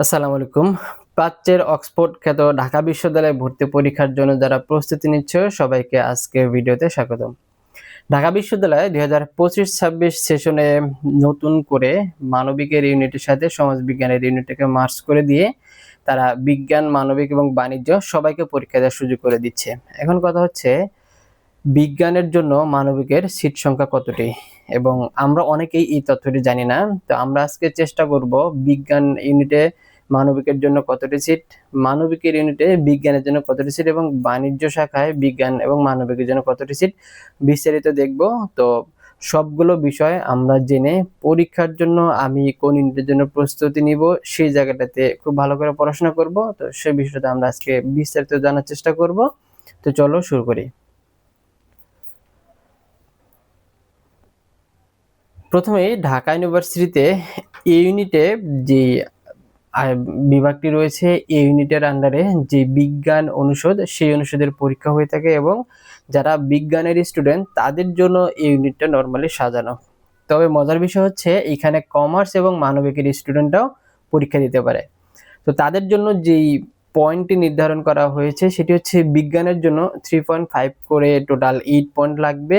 আসসালামু আলাইকুম। প্রাচ্যের অক্সফোর্ড খ্যাত ঢাকা বিশ্ববিদ্যালয়ে ভর্তি পরীক্ষার জন্য যারা প্রস্তুতি নিচ্ছে, সবাইকে আজকে ভিডিওতে স্বাগতম। ঢাকা বিশ্ববিদ্যালয়ে দুই হাজার পঁচিশ ছাব্বিশ সেশনে নতুন করে মানবিকের ইউনিটের সাথে সমাজ বিজ্ঞানের ইউনিটকে মার্চ করে দিয়ে তারা বিজ্ঞান, মানবিক এবং বাণিজ্য সবাইকে পরীক্ষা দেওয়ার সুযোগ করে দিচ্ছে। এখন কথা হচ্ছে বিজ্ঞানের জন্য মানবিকের সিট সংখ্যা কতটি? এবং আমরা অনেকেই এই তথ্যটি জানি না, তো আমরা আজকে চেষ্টা করব বিজ্ঞান ইউনিটে মানবিকের জন্য কতটি সিট মানবিকের ইউনিটে বিজ্ঞানের জন্য কতটি সিট এবং বাণিজ্য শাখায় বিজ্ঞান এবং মানবিকের জন্য কতটি সিট বিস্তারিত দেখব। তো সবগুলো বিষয় আমরা জেনে পরীক্ষার জন্য আমি কোন ইউনিটের জন্য প্রস্তুতি নিব সেই জায়গাটাতে খুব ভালো করে পড়াশোনা করব। তো সেই বিষয়টা আমরা আজকে বিস্তারিত জানার চেষ্টা করব। তো চলো শুরু করি। প্রথমে ঢাকা ইউনিভার্সিটিতে এ ইউনিটে যে বিভাগটি রয়েছে এই ইউনিটের আন্ডারে যে বিজ্ঞান অনুষদ, সেই অনুষদের পরীক্ষা হয়ে থাকে এবং যারা বিজ্ঞানের স্টুডেন্ট তাদের জন্য এই ইউনিটটা নর্মালি সাজানো। তবে মজার বিষয় হচ্ছে, এখানে কমার্স এবং মানবিকের স্টুডেন্টরাও পরীক্ষা দিতে পারে। তো তাদের জন্য যেই পয়েন্টটি নির্ধারণ করা হয়েছে, সেটি হচ্ছে বিজ্ঞানের জন্য থ্রি পয়েন্ট ফাইভ করে টোটাল এইট পয়েন্ট লাগবে।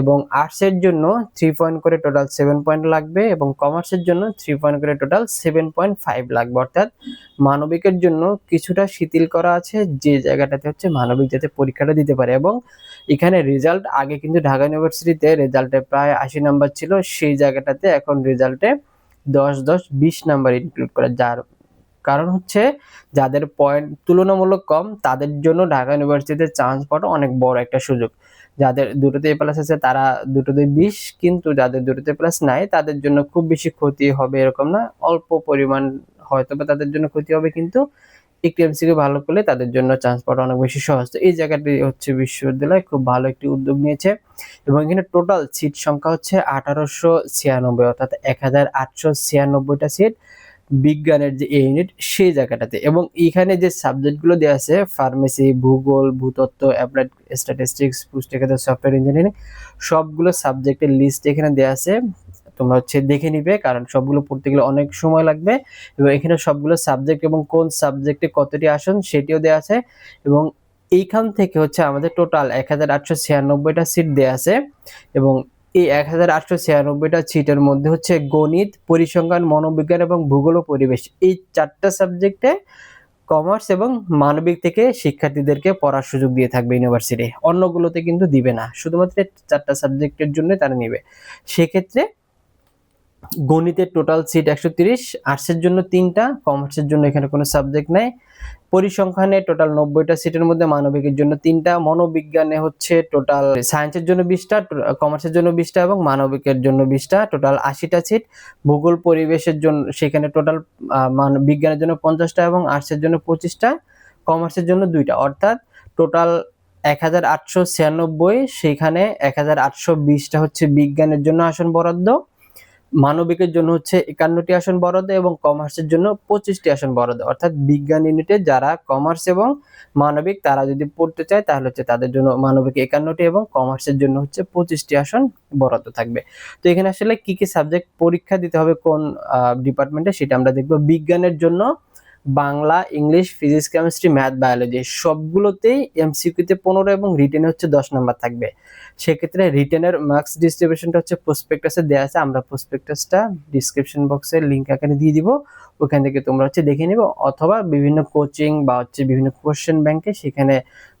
এবং আর্টসের জন্য থ্রি পয়েন্ট করে টোটাল সেভেন পয়েন্ট লাগবে এবং কমার্সের জন্য থ্রি পয়েন্ট করে টোটাল সেভেন পয়েন্ট ফাইভ লাগবে। অর্থাৎ মানবিকের জন্য কিছুটা শিথিল করা আছে, যে জায়গাটাতে হচ্ছে মানবিক যাতে পরীক্ষাটা দিতে পারে এবং এখানে রেজাল্ট আগে কিন্তু ঢাকা ইউনিভার্সিটিতে রেজাল্টে প্রায় আশি নাম্বার ছিল, সেই জায়গাটাতে এখন রেজাল্টে দশ দশ, বিশ নাম্বার ইনক্লুড করা। যার কারণ হচ্ছে যাদের পয়েন্ট তুলনামূলক কম, তাদের জন্য ঢাকা ইউনিভার্সিটিতে চান্স পাওয়াটা অনেক বড় একটা সুযোগ। যাদের দুটোতে এ প্লাস আছে, তারা দুটোতে বিশ, কিন্তু যাদের দুটোতে প্লাস নাই, তাদের জন্য খুব বেশি ক্ষতি হবে এরকম না। অল্প পরিমাণ হয়তো বা তাদের জন্য ক্ষতি হবে, কিন্তু একটি এমসিকে ভালো করলে তাদের জন্য চান্স পাওয়া অনেক বেশি সহজ। তো এই জায়গাটি হচ্ছে বিশ্ববিদ্যালয়, খুব ভালো একটি উদ্যোগ নিয়েছে। এবং এখানে টোটাল সিট সংখ্যা হচ্ছে আঠারোশো ছিয়ানব্বই, অর্থাৎ এক হাজার আটশো ছিয়ানব্বইটা সিট বিজ্ঞানের যে ইউনিট, সেই জায়গাটাতে। এবং এখানে যে সাবজেক্টগুলো দেওয়া আছে ফার্মেসি ভূগোল, ভূতত্ত্ব অ্যাপ্লাইড স্ট্যাটিস্টিক্স পুস্টিকাতে সফটওয়্যার ইঞ্জিনিয়ারিং সবগুলো সাবজেক্টের লিস্ট এখানে দেওয়া আছে। তোমরা হচ্ছে দেখে নিবে, কারণ সবগুলো পড়তে গেলে অনেক সময় লাগবে। এবং এখানে সবগুলো সাবজেক্ট এবং কোন সাবজেক্টে কতটি আসন, সেটিও দেওয়া আছে। এবং এইখান থেকে হচ্ছে আমাদের টোটাল এক হাজার আটশো ছিয়ানব্বইটা সিট দেওয়া আছে। এবং এই এক হাজার আটশো ছিয়ানব্বইটা সিটের মধ্যে হচ্ছে গণিত, পরিসংখ্যান, মনোবিজ্ঞান এবং ভূগোল ও পরিবেশ। এই চারটা সাবজেক্টে কমার্স এবং মানবিক থেকে শিক্ষার্থীদেরকে পড়ার সুযোগ দিয়ে থাকবে ইউনিভার্সিটি। অন্যগুলোতে কিন্তু দিবে না। শুধুমাত্র চারটা সাবজেক্টের জন্য তারা নেবে। সেক্ষেত্রে গণিতের টোটাল সিট একশো তিরিশ আর্টসের জন্য তিনটা কমার্সের জন্য এখানে কোনো সাবজেক্ট নেই। পরিসংখ্যানে টোটাল নব্বইটা সিটের মধ্যে মানবিকের জন্য তিনটা, মনোবিজ্ঞানে হচ্ছে টোটাল সায়েন্সের জন্য বিশটা কমার্সের জন্য বিশটা এবং মানবিকের জন্য বিশটা টোটাল আশিটা সিট ভূগোল, পরিবেশের জন্য সেখানে টোটাল বিজ্ঞানের জন্য পঞ্চাশটা এবং আর্টসের জন্য পঁচিশটা কমার্সের জন্য দুইটা। অর্থাৎ টোটাল এক হাজার আটশো ছিয়ানব্বই, সেখানে এক হাজার আটশো বিশটা হচ্ছে বিজ্ঞানের জন্য আসন বরাদ্দ। মানবিকের জন্য হচ্ছে একান্নটি আসন বরাদ্দ এবং কমার্সের জন্য পঁচিশটি আসন বরাদ্দ। অর্থাৎ বিজ্ঞান ইউনিটে যারা কমার্স এবং মানবিক, তারা যদি পড়তে চায়, তাহলে হচ্ছে তাদের জন্য মানবিক একান্নটি এবং কমার্সের জন্য হচ্ছে পঁচিশটি আসন বরাদ্দ থাকবে। তো এখানে আসলে কি কি সাবজেক্ট পরীক্ষা দিতে হবে কোন ডিপার্টমেন্টে সেটা আমরা দেখব। বিজ্ঞানের জন্য Bangla, English, physics, chemistry, math, biology সবগুলোতেই এমসিকিউতে পনেরো এবং রিটেনে হচ্ছে দশ নাম্বার থাকবে। সেক্ষেত্রে রিটেনের মার্কস ডিস্ট্রিবিউশনটা হচ্ছে প্রসপেক্টাসে দেওয়া আছে, আমরা প্রসপেক্টাসটা ডিসক্রিপশন বক্সে লিঙ্ক এখানে দিয়ে দিব। ওখান থেকে তোমরা হচ্ছে দেখে নিবে অথবা বিভিন্ন কোচিং বা হচ্ছে বিভিন্ন কোশ্চেন ব্যাংকে সেখানে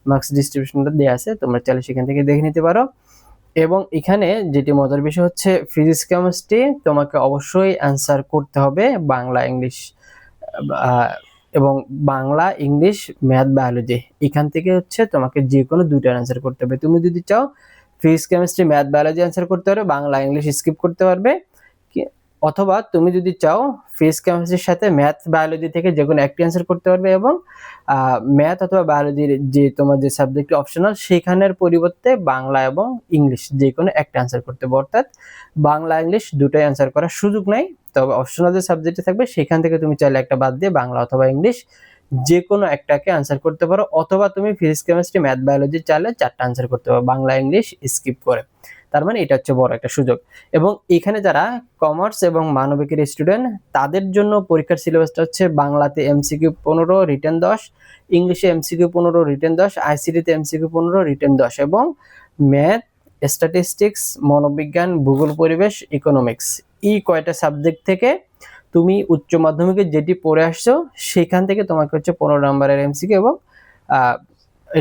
মার্কস ডিস্ট্রিবিউশনটা দেওয়া আছে, তোমরা চাইলে সেখান থেকে দেখে নিতে পারো। এবং এখানে যেটি মজার বিষয় হচ্ছে ফিজিক্স কেমিস্ট্রি তোমাকে অবশ্যই অ্যান্সার করতে হবে বাংলা, ইংলিশ এবং বাংলা, ইংলিশ, ম্যাথ, বায়োলজি, এখান থেকে হচ্ছে তোমাকে যে কোনো দুইটা অ্যান্সার করতে হবে। তুমি যদি চাও physics chemistry math biology answer করতে পারবে বাংলা, ইংলিশ স্কিপ করতে পারবে। অথবা তুমি যদি চাও ফিজিক্স কেমিস্ট্রির সাথে ম্যাথ বায়োলজি থেকে যে কোনো একটি অ্যান্সার করতে পারবে এবং ম্যাথ অথবা বায়োলজির যে তোমার যে সাবজেক্টটি অপশনাল সেখানের পরিবর্তে বাংলা এবং ইংলিশ যে কোনো একটা অ্যান্সার করতে হবে। অর্থাৎ বাংলা ইংলিশ দুটোই অ্যান্সার করার সুযোগ নাই। তবে অপশনাল যে সাবজেক্টে থাকবে, সেখান থেকে তুমি চাইলে একটা বাদ দিয়ে বাংলা অথবা ইংলিশ যে কোনো একটাকে আনসার করতে পারো। অথবা তুমি ফিজিক্স কেমিস্ট্রি ম্যাথ বায়োলজি চাইলে চারটা আনসার করতে পারো। বাংলা ইংলিশ স্কিপ করে। তার মানে এটা হচ্ছে বড় একটা সুযোগ। এবং এখানে যারা কমার্স এবং মানবিকের স্টুডেন্ট তাদের জন্য পরীক্ষার সিলেবাসটা হচ্ছে বাংলাতে এমসিকিউ পনেরো রিটেন দশ, ইংলিশে এমসিকিউ পনেরো রিটেন দশ আইসিডিতে এমসিকিউ পনেরো রিটেন দশ এবং ম্যাথ স্ট্যাটিস্টিক্স মনোবিজ্ঞান, ভূগোল, পরিবেশ ইকোনমিক্স এই কয়টা সাবজেক্ট থেকে তুমি উচ্চ মাধ্যমিকে যেটি পড়ে আসছো, সেখান থেকে তোমাকে হচ্ছে পনেরো নম্বরের এমসিকিউ এবং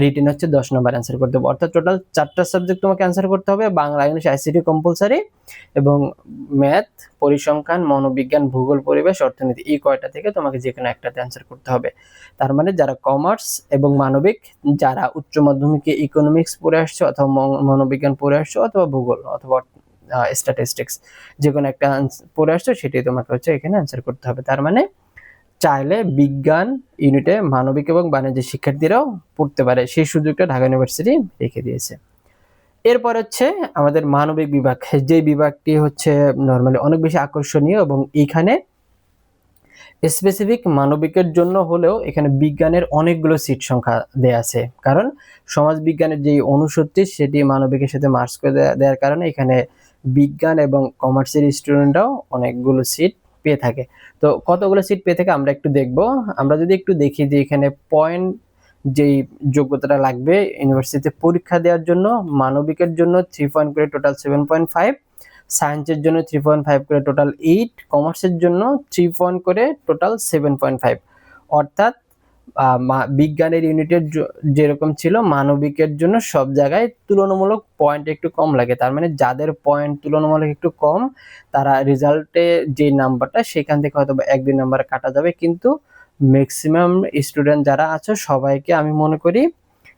রিটেন হচ্ছে দশ নম্বর অ্যান্সার করতে হবে। অর্থাৎ টোটাল চারটা সাবজেক্ট তোমাকে অ্যান্সার করতে হবে, বাংলা ইংলিশ আইসিটি কম্পালসারি এবং ম্যাথ পরিসংখ্যান, মনোবিজ্ঞান, ভূগোল, পরিবেশ, অর্থনীতি, এই কয়টা থেকে তোমাকে যে কোনো একটাতে অ্যান্সার করতে হবে। তার মানে যারা কমার্স এবং মানবিক, যারা উচ্চ মাধ্যমিকে ইকোনমিক্স পড়ে আসছো অথবা মনোবিজ্ঞান পড়ে আসছো অথবা ভূগোল অথবা স্ট্যাটিস্টিক্স যে কোনো একটা পড়ে আসছো সেটাই তোমাকে হচ্ছে এখানে অ্যান্সার করতে হবে। তার মানে চাইলে বিজ্ঞান, ইউনিটে মানবিক এবং বাণিজ্যিক শিক্ষার্থীরাও পড়তে পারে। সেই সুযোগটা ঢাকা ইউনিভার্সিটি রেখে দিয়েছে। এরপর হচ্ছে আমাদের মানবিক বিভাগ। যে বিভাগটি হচ্ছে নর্মালি অনেক বেশি আকর্ষণীয় এবং এইখানে স্পেসিফিক মানবিকের জন্য হলেও এখানে বিজ্ঞানের অনেকগুলো সিট সংখ্যা দেয়া আছে। কারণ সমাজ বিজ্ঞানের যে অনুষদটি, সেটি মানবিকের সাথে মার্চ করে দেওয়ার কারণে এখানে বিজ্ঞান এবং কমার্সের স্টুডেন্টরাও অনেকগুলো সিট পেয়ে থাকে। তো কতগুলো সিট পেয়ে থাকে আমরা একটু দেখব। আমরা যদি একটু দেখি যে এখানে পয়েন্ট যেই যোগ্যতাটা লাগবে ইউনিভার্সিটিতে পরীক্ষা দেওয়ার জন্য, মানবিকের জন্য থ্রি পয়েন্ট করে টোটাল সেভেন পয়েন্ট ফাইভ সায়েন্সের জন্য থ্রি পয়েন্ট ফাইভ করে টোটাল এইট কমার্সের জন্য থ্রি পয়েন্ট করে টোটাল সেভেন পয়েন্ট ফাইভ অর্থাৎ বিজ্ঞানের ইউনিটের যেরকম ছিল, মানবিকের জন্য সব জায়গায় তুলনামূলক পয়েন্ট একটু কম লাগে। তার মানে যাদের পয়েন্ট তুলনামূলক একটু কম, তারা রেজাল্টে যে নাম্বারটা সেখান থেকে হয়তো এক দুই নাম্বার কাটা যাবে। কিন্তু ম্যাক্সিমাম স্টুডেন্ট যারা আছে, সবাইকে আমি মনে করি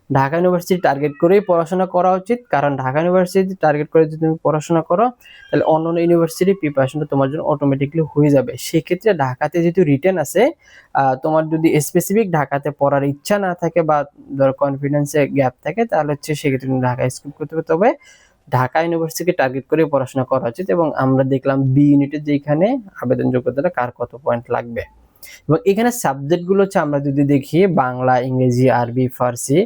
ঢাকা ইউনিভার্সিটি টার্গেট করেই পড়াশোনা করা উচিত। কারণ ঢাকা ইউনিভার্সিটি টার্গেট করে যদি তুমি পড়াশোনা করো, তাহলে অন্য অন্য ইউনিভার্সিটির প্রিপারেশনটা তোমার জন্য অটোমেটিকলি হয়ে যাবে। সেক্ষেত্রে ঢাকাতে যেহেতু রিটার্ন আছে তোমার যদি স্পেসিফিক ঢাকাতে পড়ার ইচ্ছা না থাকে বা ধর কনফিডেন্সে গ্যাপ থাকে, তাহলে হচ্ছে সেক্ষেত্রে তুমি ঢাকা স্কিপ করতে হবে তবে ঢাকা ইউনিভার্সিটিকে টার্গেট করে পড়াশোনা করা উচিত এবং আমরা দেখলাম বি ইউনিটের যেখানে আবেদন যোগ্যতাটা কার কত পয়েন্ট লাগবে। এবং এখানে সাবজেক্টগুলো হচ্ছে আমরা যদি দেখি, বাংলা, ইংরেজি, আরবি, ফার্সি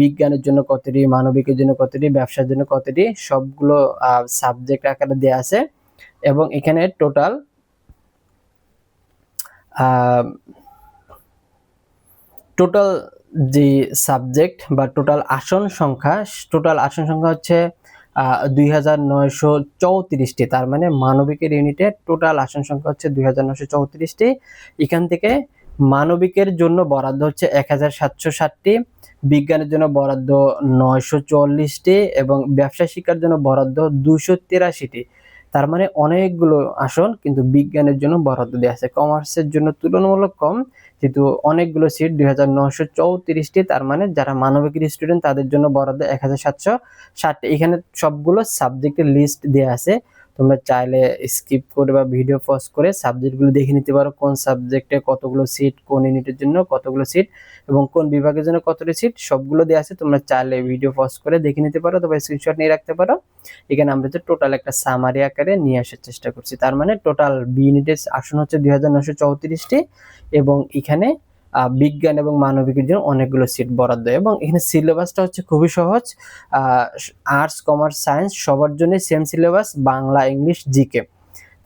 বিজ্ঞানের জন্য কতটি, মানবিকের জন্য কতটি, ব্যবসার জন্য কতটি, সবগুলো সাবজেক্ট আকারে দেওয়া আছে। এবং এখানে টোটাল টোটাল যে সাবজেক্ট বা টোটাল আসন সংখ্যা টোটাল আসন সংখ্যা হচ্ছে দুই তার মানে মানবিকের ইউনিটে টোটাল আসন সংখ্যা হচ্ছে দুই এখান থেকে মানবিকের জন্য বরাদ্দ হচ্ছে এক হাজার সাতশো বিজ্ঞানের জন্য বরাদ্দ নয়শো চল্লিশটি এবং ব্যবসা শিক্ষার জন্য বরাদ্দ দুশো তিরাশিটি। তার মানে অনেকগুলো আসন কিন্তু বিজ্ঞানের জন্য বরাদ্দ দেওয়া আছে। কমার্সের জন্য তুলনামূলক কম, যেহেতু অনেকগুলো সিট দুই হাজার নশো চৌত্রিশটি, তার মানে যারা মানবিকের স্টুডেন্ট তাদের জন্য বরাদ্দ এক হাজার সাতশো ষাটটি। এখানে সবগুলো সাবজেক্টের লিস্ট দেওয়া আছে। তোমরা চাইলে স্কিপ করে বা ভিডিও পজ করে সাবজেক্টগুলো দেখে নিতে পারো, কোন সাবজেক্টে কতগুলো সিট কোন ইউনিটের জন্য কতগুলো সিট এবং কোন বিভাগের জন্য কতটি সিট সবগুলো দেওয়া আছে, তোমরা চাইলে ভিডিও পজ করে দেখে নিতে পারো তবে স্ক্রিনশট নিয়ে রাখতে পারো। এখানে আমরা যে টোটাল একটা সামারি আকারে নিয়ে আসার চেষ্টা করছি, তার মানে টোটাল বি ইউনিটের আসন হচ্ছে দুই এবং এখানে বিজ্ঞান এবং মানবিকের জন্য অনেকগুলো সিট বরাদ্দ এবং এখানে সিলেবাসটা হচ্ছে খুবই সহজ। আর্টস কমার্স সায়েন্স সবার জন্য same syllabus Bangla English GK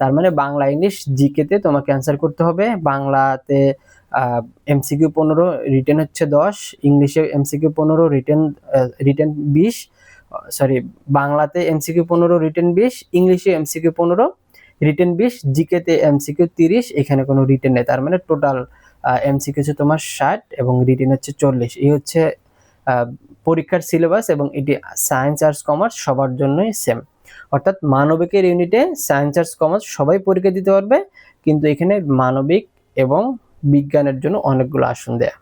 তার মানে বাংলা ইংলিশ জিকেতে তোমাকে অ্যান্সার করতে হবে। বাংলাতে এমসিকিউ পনেরো রিটেন হচ্ছে দশ ইংলিশে এমসিকিউ পনেরো রিটেন রিটেন বিশ সরি বাংলাতে এমসিকিউ পনেরো রিটেন বিশ ইংলিশে এমসিকিউ পনেরো রিটেন বিশ জিকেতে এমসিকিউ তিরিশ, এখানে কোনো রিটেন নেই। তার মানে টোটাল এমসিকিউ হচ্ছে তোমার ষাট এবং রিটেন হচ্ছে চল্লিশ। এই হচ্ছে পরীক্ষার সিলেবাস এবং এটি সায়েন্স আর্টস কমার্স সবার জন্যই সেম অর্থাৎ মানবিকের ইউনিটে সায়েন্স আর্টস কমার্স সবাই পরীক্ষা দিতে পারবে, কিন্তু এখানে মানবিক এবং বিজ্ঞানের জন্য অনেকগুলো আসন দেয়া।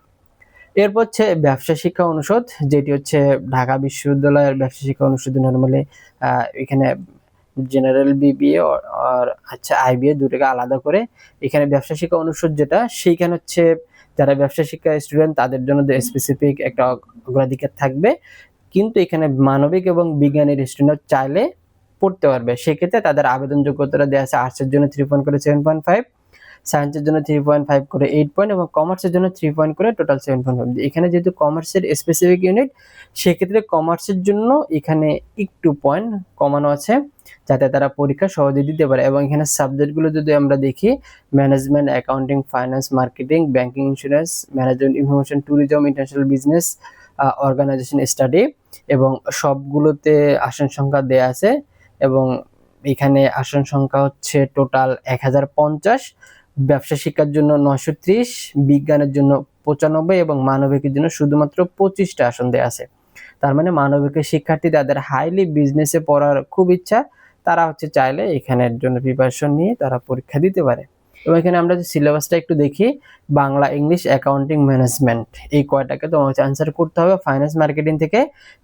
এরপর হচ্ছে ব্যবসা শিক্ষা অনুষদ, যেটি হচ্ছে ঢাকা বিশ্ববিদ্যালয়ের ব্যবসা শিক্ষা অনুষদ নর্মালি এখানে জেনারেল বিবিএ আর আচ্ছা আইবিএ দুটোকে আলাদা করে এখানে ব্যবসা শিক্ষা অনুষদ যেটা, সেইখানে হচ্ছে যারা ব্যবসা শিক্ষা স্টুডেন্ট তাদের জন্য স্পেসিফিক একটা অগ্রাধিকার থাকবে। কিন্তু এখানে মানবিক এবং বিজ্ঞানের স্টুডেন্ট চাইলে পড়তে পারবে। সেক্ষেত্রে তাদের আবেদন যোগ্যতাটা দেওয়া আছে আর্টসের জন্য থ্রি পয়েন্ট করে সেভেন পয়েন্ট ফাইভ সায়েন্সের জন্য থ্রি পয়েন্ট ফাইভ করে এইট পয়েন্ট এবং কমার্সের জন্য থ্রি পয়েন্ট করে টোটাল সেভেন পয়েন্ট ফাইভ এখানে যেহেতু কমার্সের স্পেসিফিক ইউনিট সেক্ষেত্রে কমার্সের জন্য এখানে একটু পয়েন্ট কমানো আছে, যাতে তারা পরীক্ষা সহজে দিতে পারে। এবং এখানে সাবজেক্টগুলো যদি আমরা দেখি management accounting finance marketing banking insurance management information tourism international business organisation study এবং সবগুলোতে আসন সংখ্যা দেয়া আছে। এবং এখানে আসন সংখ্যা হচ্ছে টোটাল এক হাজার পঞ্চাশ। ব্যবসা শিক্ষার জন্য নশো ত্রিশ, বিজ্ঞানের জন্য পঁচানব্বই এবং মানবিকের জন্য শুধুমাত্র পঁচিশটা আসন দেওয়া আছে। তার মানে মানবিকের শিক্ষার্থী তাদের হাইলি বিজনেসে পড়ার খুব ইচ্ছা, তারা হচ্ছে চাইলে এখানের জন্য প্রিপারেশন নিয়ে তারা পরীক্ষা দিতে পারে। এবং এখানে আমরা যে সিলেবাসটা একটু দেখি, বাংলা, ইংলিশ অ্যাকাউন্টিং ম্যানেজমেন্ট এই কয়টাকে তোমার হচ্ছে অ্যান্সার করতে হবে ফাইন্যান্স মার্কেটিং থেকে।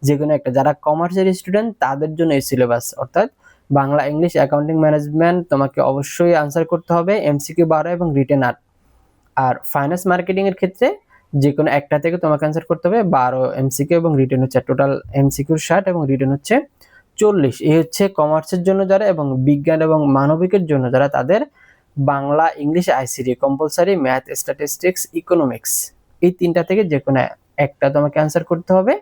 যে কোনো একটা, যারা কমার্সের স্টুডেন্ট তাদের জন্য এই সিলেবাস অর্থাৎ বাংলা ইংলিশ অ্যাকাউন্টিং ম্যানেজমেন্ট তোমাকে অবশ্যই আনসার করতে হবে এমসিকিউ বারো এবং রিটেন আট। আর ফাইন্যান্স মার্কেটিং এর ক্ষেত্রে যে কোনো একটা থেকে তোমাকে আনসার করতে হবে, বারো এমসিকিউ এবং রিটেন হচ্ছে টোটাল এমসিকিউ ষাট এবং রিটেন হচ্ছে চল্লিশ। এই হচ্ছে কমার্সের জন্য যারা এবং বিজ্ঞান এবং মানবিকের জন্য যারা তাদের Bangla English ICT compulsory math statistics economics এই তিনটা থেকে যে কোনো একটা তোমাকে অ্যান্সার করতে হবে।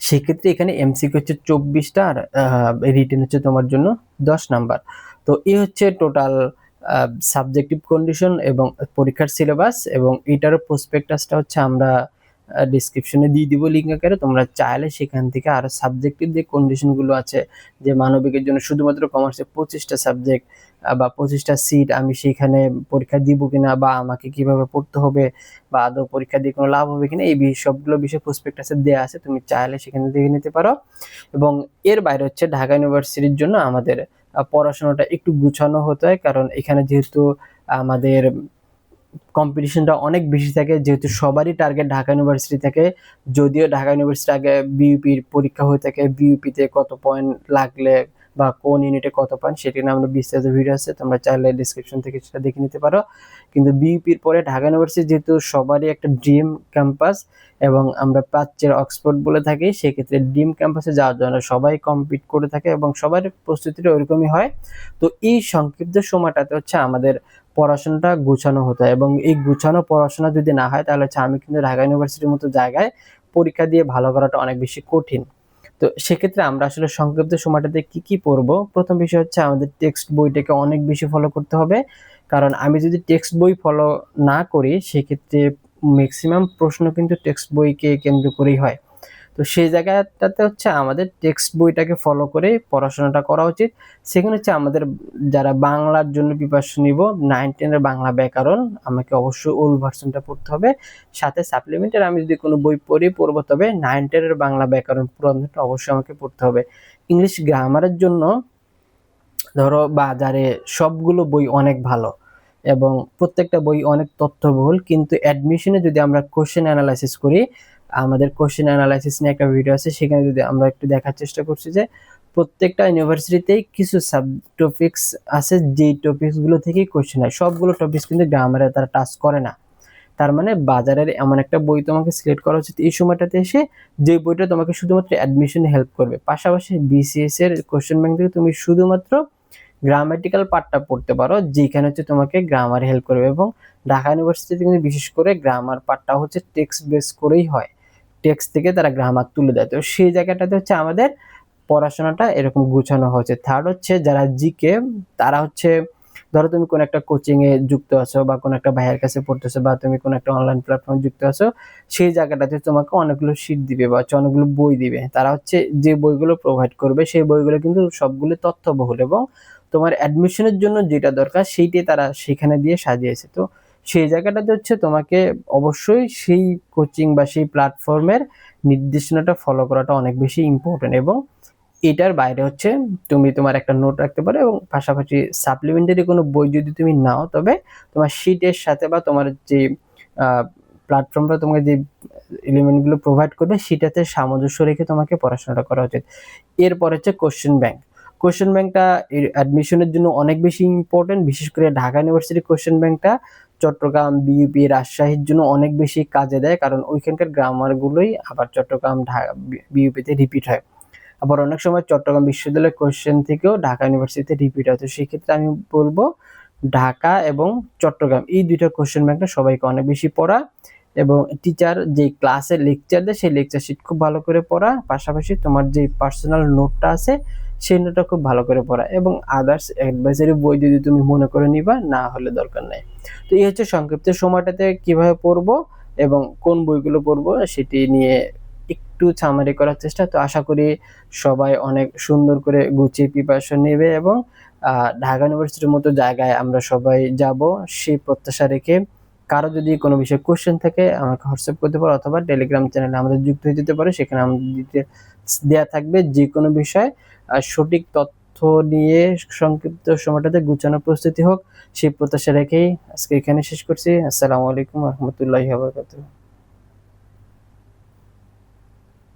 সেক্ষেত্রে এখানে এমসিকিউ হচ্ছে চব্বিশটা আর রিটেন হচ্ছে তোমার জন্য দশ নাম্বার। তো এ হচ্ছে টোটাল সাবজেক্টিভ কন্ডিশন এবং পরীক্ষার সিলেবাস এবং এটারও প্রসপেক্টাসটা হচ্ছে আমরা ডিসক্রিপশনে দিয়ে দিব লিঙ্ক আকারে। তোমরা চাইলে সেখান থেকে আরও সাবজেক্টের যে কন্ডিশনগুলো আছে, যে মানবিকের জন্য শুধুমাত্র কমার্সে পঁচিশটা সাবজেক্ট বা পঁচিশটা সিট আমি সেখানে পরীক্ষা দিব কিনা, বা আমাকে কীভাবে পড়তে হবে, বা আদৌ পরীক্ষা দিয়ে কোনো লাভ হবে কিনা, এই সবগুলো বিষয় প্রসপেক্টাসে দেওয়া আছে তুমি চাইলে সেখানে দেখে নিতে পারো। এবং এর বাইরে হচ্ছে ঢাকা ইউনিভার্সিটির জন্য আমাদের পড়াশোনাটা একটু গুছানো হতে হয়, কারণ এখানে যেহেতু আমাদের কম্পিটিশনটা অনেক বেশি থাকে, যেহেতু সবারই টার্গেট ঢাকা ইউনিভার্সিটি থেকে। যদিও ঢাকা ইউনিভার্সিটি আগে বিইউপির পরীক্ষা হয়ে থাকে বিইউপিতে কত পয়েন্ট লাগলে বা কোন ইউনিটে কত পয়েন্ট সেটি নিয়ে আমরা বিস্তারিত ভিডিও আছে, তোমরা চাইলে ডিসক্রিপশন থেকে সেটা দেখে নিতে পারো। কিন্তু বিইউপির পরে ঢাকা ইউনিভার্সিটি যেহেতু সবারই একটা ড্রিম ক্যাম্পাস এবং আমরা প্রাচ্যের অক্সফোর্ড বলে থাকি, সেক্ষেত্রে ড্রিম ক্যাম্পাসে যাওয়ার জন্য সবাই কম্পিট করে থাকে এবং সবার প্রস্তুতিটা ওইরকমই হয়। তো এই সংক্ষিপ্ত সময়টাতে হচ্ছে আমাদের পড়াশোনাটা গুছানো হতো এবং এই গুছানো পড়াশোনা যদি না হয়, তাহলে হচ্ছে আমি কিন্তু ঢাকা ইউনিভার্সিটির মতো জায়গায় পরীক্ষা দিয়ে ভালো করাটা অনেক বেশি কঠিন। তো সেক্ষেত্রে আমরা আসলে সংক্ষিপ্ত সময়টাতে কি কি পড়ব? প্রথম বিষয় হচ্ছে আমাদের টেক্সট বইটাকে অনেক বেশি ফলো করতে হবে। কারণ আমি যদি টেক্সট বই ফলো না করি, সেক্ষেত্রে ম্যাক্সিমাম প্রশ্ন কিন্তু টেক্সট বইকে কেন্দ্র করেই হয়। তো সেই জায়গাটাতে হচ্ছে আমাদের টেক্সট বইটাকে ফলো করে পড়াশোনাটা করা উচিত। সেখানে হচ্ছে আমাদের যারা বাংলার জন্য প্রিপারেশন নিব নাইন টেনের বাংলা ব্যাকরণ, আমাকে অবশ্যই ওল্ড ভার্সনটা পড়তে হবে। সাথে সাপ্লিমেন্টের আমি যদি কোনো বই পড়ি, পড়ব তবে নাইন টেনের বাংলা ব্যাকরণ পুরোটা অবশ্যই আমাকে পড়তে হবে। ইংলিশ গ্রামারের জন্য ধরো বাজারে সবগুলো বই অনেক ভালো এবং প্রত্যেকটা বই অনেক তথ্যবহুল, কিন্তু অ্যাডমিশনে যদি আমরা কোশ্চেন অ্যানালাইসিস করি আমাদের কোশ্চেন অ্যানালাইসিস নিয়ে একটা ভিডিও আছে, সেখানে যদি আমরা একটু দেখার চেষ্টা করছি যে প্রত্যেকটা ইউনিভার্সিটিতেই কিছু সাব টপিক্স আছে, যেই টপিক্সগুলো থেকেই কোশ্চেন হয়। সবগুলো টপিক্স কিন্তু গ্রামারে তারা টাচ করে না। তার মানে বাজারের এমন একটা বই তোমাকে সিলেক্ট করা উচিত, এই সময়টাতে এসে যে বইটা তোমাকে শুধুমাত্র অ্যাডমিশনে হেল্প করবে। পাশাপাশি বিসিএস এর কোশ্চেন ব্যাংক থেকে তুমি শুধুমাত্র গ্রামাটিক্যাল পার্টটা পড়তে পারো যেখানে হচ্ছে তোমাকে গ্রামার হেল্প করবে। এবং ঢাকা ইউনিভার্সিটিতে কিন্তু বিশেষ করে গ্রামার পার্টটা হচ্ছে টেক্সট বেস করেই হয়। টেক্সট থেকে তারা গ্রামার তুলে দেয়। তো সেই জায়গাটাতে হচ্ছে আমাদের পড়াশোনাটা এরকম গুছানো হয়েছে। থার্ড হচ্ছে যারা জিকে তারা হচ্ছে, ধরো তুমি কোনো একটা কোচিংয়ে যুক্ত আছো বা কোনো একটা ভাইয়ের কাছে পড়তেছো বা তুমি কোনো একটা অনলাইন প্ল্যাটফর্মে যুক্ত আছো, সেই জায়গাটাতে তোমাকে অনেকগুলো শীট দিবে বা হচ্ছে অনেকগুলো বই দিবে। তারা হচ্ছে যে বইগুলো প্রোভাইড করবে, সেই বইগুলো কিন্তু সবগুলো তথ্যবহুল এবং তোমার অ্যাডমিশনের জন্য যেটা দরকার, সেইটাই তারা সেখানে দিয়ে সাজিয়েছে। তো সেই জায়গাটাতে হচ্ছে তোমাকে অবশ্যই সেই কোচিং বা সেই প্ল্যাটফর্মের নির্দেশনাটা ফলো করাটা অনেক বেশি ইম্পর্টেন্ট এবং এটার বাইরে হচ্ছে তুমি তোমার একটা নোট রাখতে পারো এবং পাশাপাশি সাপ্লিমেন্টারি কোনো বই যদি তুমি নাও, তবে তোমার শিটের সাথে বা তোমার যে প্ল্যাটফর্মটা তোমাকে যে এলিমেন্টগুলো প্রোভাইড করবে, সেটাতে সামঞ্জস্য রেখে তোমাকে পড়াশোনাটা করা উচিত। এরপর হচ্ছে কোশ্চেন ব্যাংক কোশ্চেন ব্যাংকটা অ্যাডমিশনের জন্য অনেক বেশি ইম্পর্টেন্ট বিশেষ করে ঢাকা ইউনিভার্সিটি কোশ্চেন ব্যাংকটা চট্টগ্রাম বিউপি রাজশাহীর জন্য অনেক বেশি কাজে দেয়, কারণ ওইখানকার গ্রামারগুলোই আবার চট্টগ্রাম বিউপিতে রিপিট হয়। আবার অনেক সময় চট্টগ্রাম বিশ্ববিদ্যালয়ের কোয়েশ্চেন থেকেও ঢাকা ইউনিভার্সিটিতে রিপিট হয়। তো সেক্ষেত্রে আমি বলব ঢাকা এবং চট্টগ্রাম, এই দুইটা কোয়েশ্চেন ব্যাংকটা সবাইকে অনেক বেশি পড়া এবং টিচার যে ক্লাসে লেকচার দেয়, সেই লেকচার শিট খুব ভালো করে পড়া। পাশাপাশি তোমার যে পার্সোনাল নোটটা আছে সেই নোটটা খুব ভালো করে পড়া এবং আদার্স অ্যাডভাইজারি বই যদি তুমি মনে করে নিবা, না হলে দরকার নাই। তো এই হচ্ছে সংক্ষিপ্ত সময়টাতে কীভাবে পড়ব এবং কোন বইগুলো পড়ব সেটি নিয়ে একটু সামারি করার চেষ্টা। তো আশা করি সবাই অনেক সুন্দর করে গুছিয়ে প্রিপারেশন নেবে এবং ঢাকা ইউনিভার্সিটির মতো জায়গায় আমরা সবাই যাব, সেই প্রত্যাশা রেখে কারও যদি কোনো বিষয়ে কোশ্চেন থাকে, আমাকে হোয়াটসঅ্যাপ করতে পারো অথবা টেলিগ্রাম চ্যানেলে আমাদের যুক্ত হয়ে যেতে পারো। সেখানে আমাদের ডিটেলস দেওয়া থাকবে যে কোনো বিষয় সঠিক তথ্য নিয়ে সংক্ষিপ্ত সময়টাতে গুছানোর প্রস্তুতি হোক। সেই প্রত্যাশা রেখেই আজকে এখানে শেষ করছি। আসসালামু আলাইকুম রহমতুল্লাহ বারকাতুহ।